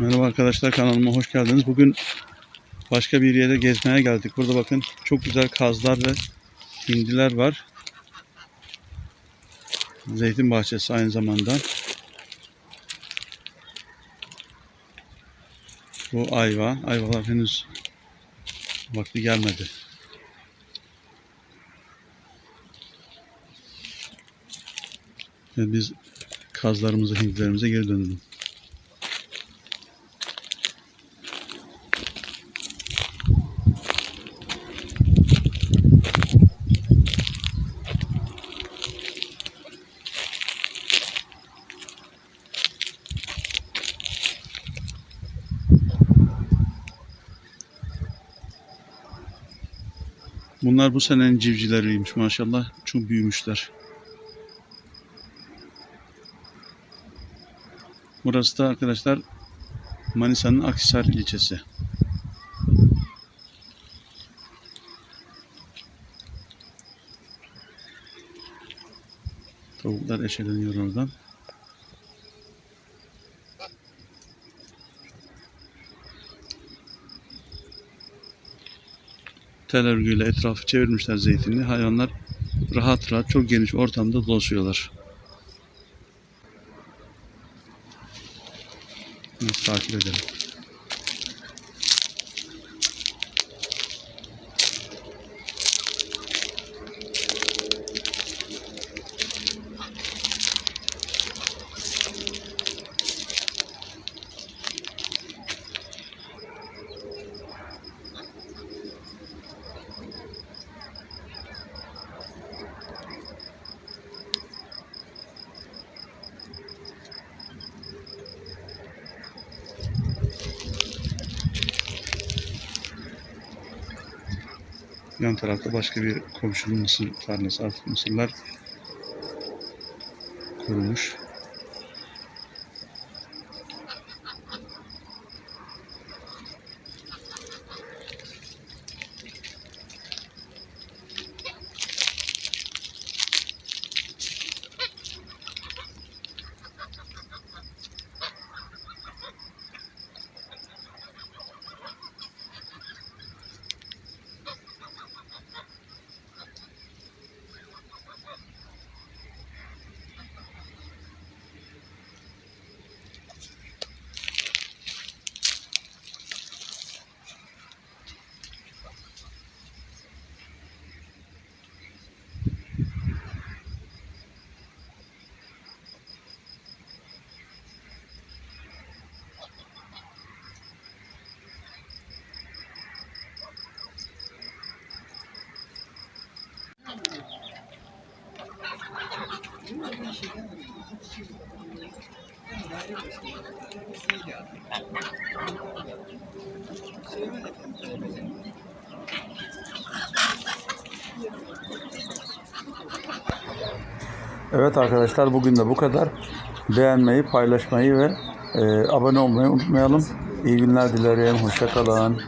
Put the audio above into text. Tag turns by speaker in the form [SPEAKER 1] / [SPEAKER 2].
[SPEAKER 1] Merhaba arkadaşlar kanalıma hoş geldiniz. Bugün başka bir yere gezmeye geldik. Burada bakın çok güzel kazlar ve hindiler var. Zeytin bahçesi aynı zamanda. Bu ayva. Ayvalar henüz vakti gelmedi. Ve biz kazlarımıza, hindilerimize geri dönelim. Bunlar bu senenin civcivleriymiş maşallah. Çok büyümüşler. Burası da arkadaşlar Manisa'nın Akhisar ilçesi. Tavuklar eşeleniyor oradan. Tel örgüyle etrafı çevirmişler zeytinli. Hayvanlar rahat rahat çok geniş ortamda dolaşıyorlar. Takip edelim. Yan tarafta başka bir komşunun mısır tarlası. Artık mısırlar kurumuş. Evet arkadaşlar bugün de bu kadar. Beğenmeyi, paylaşmayı ve e, abone olmayı unutmayalım. İyi günler dilerim. Hoşçakalın.